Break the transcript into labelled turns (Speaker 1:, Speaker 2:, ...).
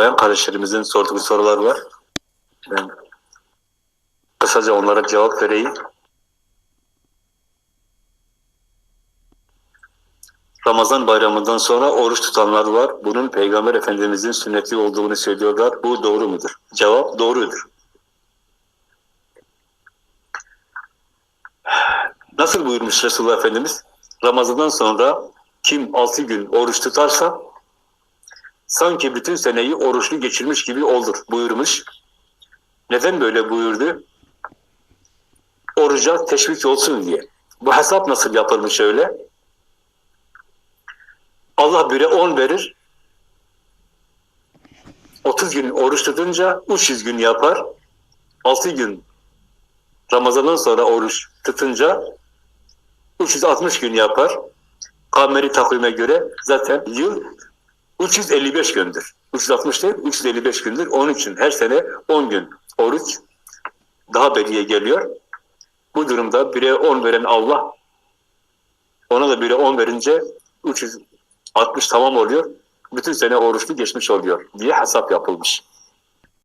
Speaker 1: bayan kardeşlerimizin sorduğu sorular var. Ben kısaca onlara cevap vereyim. Ramazan bayramından sonra oruç tutanlar var. Bunun Peygamber Efendimizin sünneti olduğunu söylüyorlar. Bu doğru mudur? Cevap doğrudur. Nasıl buyurmuş Resulullah Efendimiz? Ramazan'dan sonra kim altı gün oruç tutarsa sanki bütün seneyi oruçlu geçirmiş gibi olur buyurmuş. Neden böyle buyurdu? Oruca teşvik olsun diye. Bu hesap nasıl yapılmış öyle? Allah bire 10 verir. 30 gün oruç tutunca 300 gün yapar. 6 gün Ramazan'dan sonra oruç tutunca 360 gün yapar. Kameri takvime göre zaten yıl 355 gündür. 360 değil, 355 gündür. Onun için her sene 10 gün oruç daha belliye geliyor. Bu durumda bire 10 veren Allah ona da bire 10 verince 360 tamam oluyor. Bütün sene oruçlu geçmiş oluyor diye hesap yapılmış.